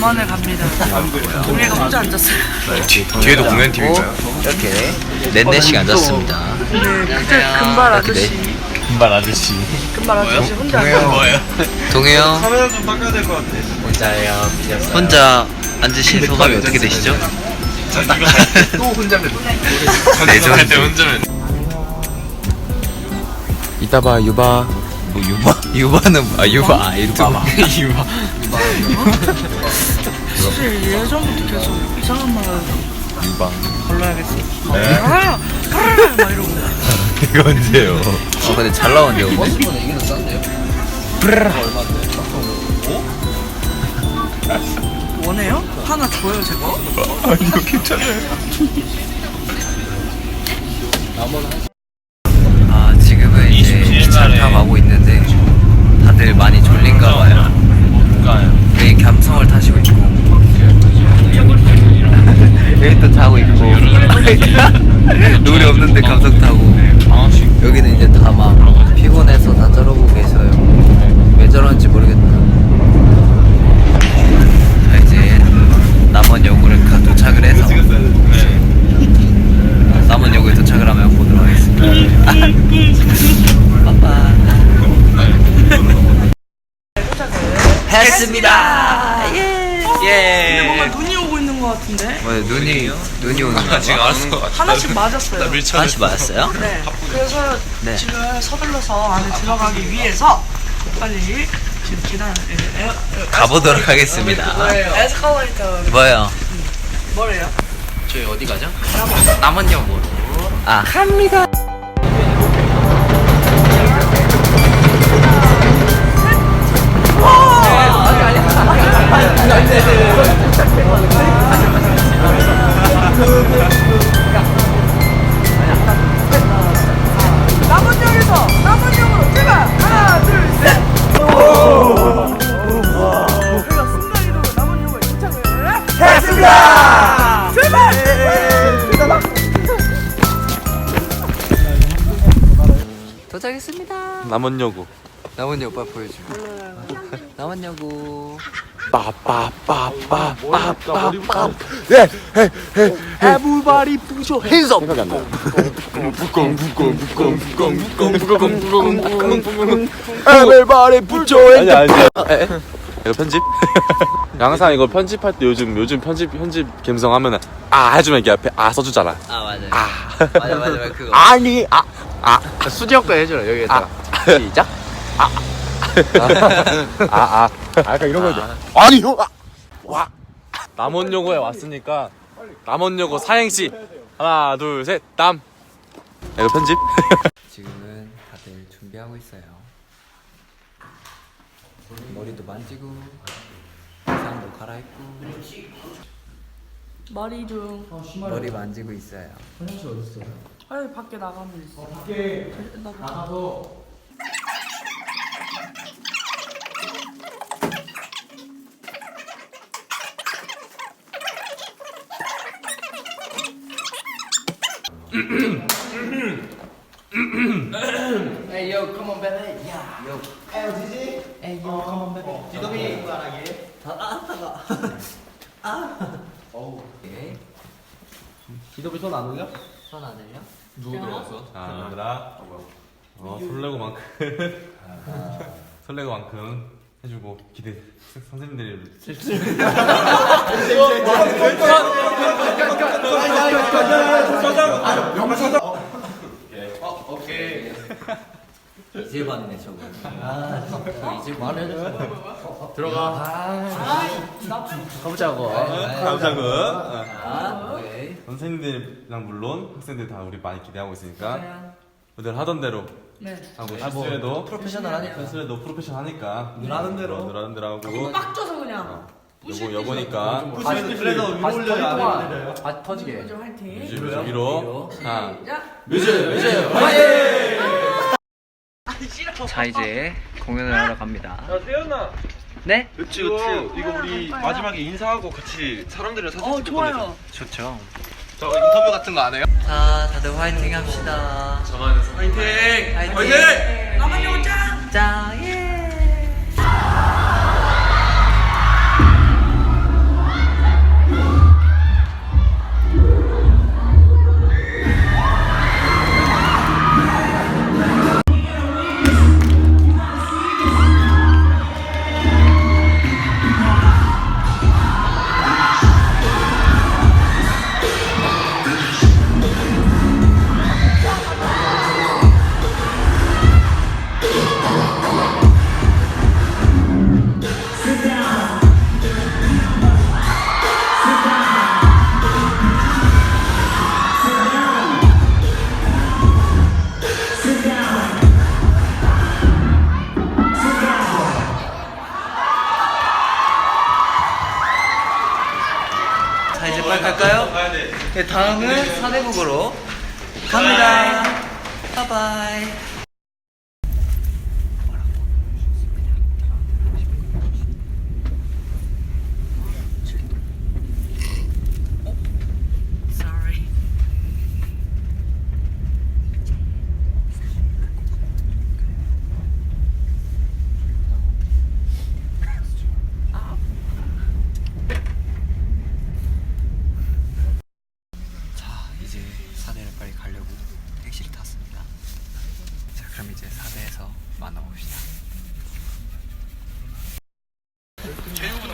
남원을 갑니다. 동해가 혼자 앉았어요. 뒤, 뒤에도 공연 팀인가요? 이렇게 넷넷씩 앉았습니다. 네, 그때 금발 아저씨, 금발 아저씨 금발 아저씨 혼자 앉았어요. 뭐예요? 동해 형 카메라 좀 바꿔야 될 것 같아 혼자요. 혼자 앉으신 소감이 어떻게 되시죠? 또 혼자면 레전드. 때 혼자면 이따 봐 유바 뭐 유바? 유바는 아 유바 아 유바 유바. 사실 예전부터 계속 이상한 말 유바. 걸러야겠어. 아, 아, 막 이러고. 이거 언제요? 어 근데 잘 나오는데 오늘. 원해요? 하나 줘요, 제가. 아니요 괜찮아요 아 지금은 이제 기차를 타고 가고 있는데 다들 많이 졸린가 봐요. 감 룰이 없는데 감성 타고 여기는 이제 다 막 피곤해서 다 저러고 계셔요. 왜 저런지 모르겠다. 자 이제 남원역을 가 도착을 해서 남원역에 도착을 하면 보도록 하겠습니다. 빠빠. 했습니다. 예. 뭔가 예. 눈이 오고 있는 것 같은데? 뭐 눈이 눈이 오는 거. 지금 알았어 하나씩 맞았어요. 하나씩 맞았어요? 네. 그래서 네. 지금 서둘러서 안에 들어가기 위해서 빨리 지금 계단 에, 에, 에, 가보도록 하겠습니다. 에스컬레이터 뭐요? 뭐래요? 저희 어디 가죠? 남원역으로. 아. 남원역 했습니다. 제발. 도착했습니다. 남원여고. 남원역 오빠 보여줘. 남원역우. 빠빠빠빠빠빠 네 에브리바디 부쇼 핸즈 업 생각이 안 나요. 북공 북공 북 이거 편집? 항상 이거 편집할 때 요즘 요즘 편집 편집 감성 하면은 아 해주면 이렇게 앞에 아 써주잖아. 아 맞아요. 아. 맞아 맞아 맞아 그거. 아니 아 아. 수지역도 해줘라 여기에다가. 시작. 아 아아. 약간 이런 거죠 아니 형 아, 와. 남원여고에 왔으니까 남원여고 사행시. 하나 둘 셋 남 이거 편집? 지금은 다들 준비하고 있어요. 머리도 만지고 의상도 갈아입고. 머리 좀 머리 만지고 있어요. 빨리 밖에 나가면 있어. 밖에 나가서 LGG? 에이 컴온 베베 지도비 말하기 아 따가 아 어우 지도비 손 안 올려? 손 안 올려? 누구 들어갔어? 아 나? 어, 뭐야. 어 설레고만큼 설레고만큼 해주고 기대 선생님들이 실수 이제 봤네 저거. 아, 저 이제 말해줘. 가보자고. 가보자고. 아, 오케이. 선생님들이랑 물론 학생들 다 우리 많이 기대하고 있으니까 오늘 하던 대로 네. 하고 실수해도 프로페셔널 하니까. 실수해도 프로페셔널 하니까. 늘 하는 대로. 늘 하는 대로 하고. 빡 줘서 그냥. 여보 여보니까. 그래서 위로 올려야 안아 터지게. 좀 화이팅 위로. 위로. 하나 시작 자 이제 공연을 하러 갑니다. 야 세연아 네? 그치 그치 이거 우리 마지막에 인사하고 같이 사람들이랑 사진 어 찍고 좋아요 좋죠. 저 인터뷰 같은 거 안 해요? 자 다들 화이팅 합시다. 화이팅! 화이팅! 남원역 짱자 예. 갈까요? 아, 네. 네, 다음은 사대국으로 갑니다. 네. 바이바이.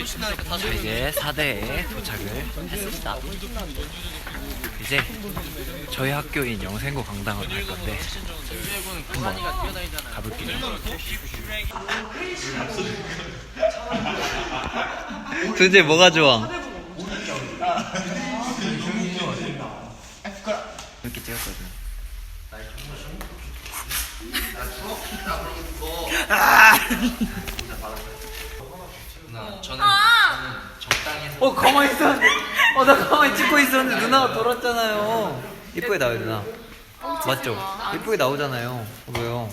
이제 사대에 도착을 했습니다 이제 저희 학교인 영생고 강당으로 갈 건데 한번 가볼게요 도대체 뭐가 좋아? 이렇게 찍었거든. 저는 적당히 어 가만히 있었는데. 어나 가만히 찍고 있었는데 누나가 돌았잖아요. 이쁘게 나와요 누나. 맞죠? 이쁘게 나오잖아요. 왜요?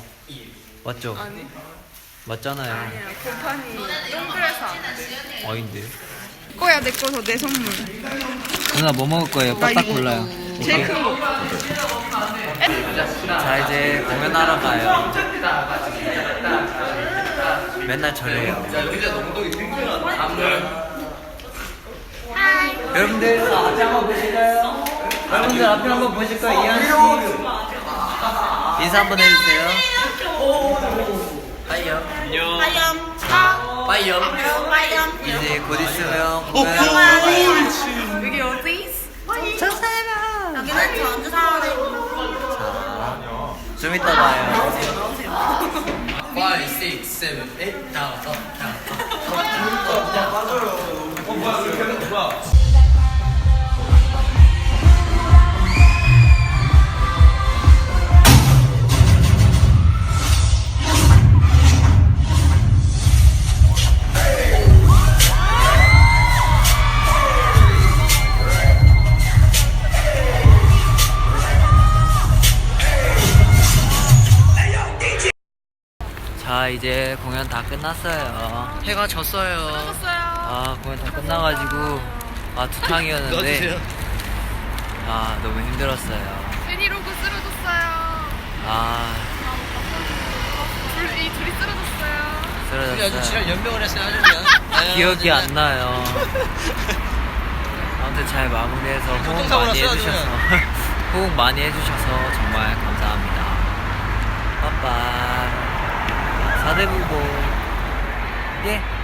맞죠? 아니. 맞잖아요. 아니야 곰팡이 동그래서 안 돼. 아닌데. 거야 내 거서 내 선물. 누나 뭐 먹을 거예요? 나 이거 골라요. 제일 큰 거. 자 이제 공연하러 가요. 맨날 저래요 여러분들 앞에 한번 보실까요? 여러분들 앞에 한번 보실까요? 이한 씨? 인사 한번 해주세요. 빠이염. 빠염. 아 빠이염. 빠염. 이제 곧 있으면 공연 여기 어디? 여기는 전주사원에 자, 좀 이따 봐요. 5, 6, 7, 8 다음 더 다음 더자 이제 공연 다 끝났어요. 해가 졌어요. 아 공연 다 끝나가지고 아 두탕이었는데. 아 너무 힘들었어요. 애니로그 쓰러졌어요. 아. 둘, 이 둘이 쓰러졌어요. 쓰러졌어요. 연병을 했어요 아주 기억이 안 나요. 아무튼 잘 마무리해서 호응 많이 해주셔서. 호응 많이 해주셔서 정말 감사합니다. 빠빠 잘해보고 뭐, 예?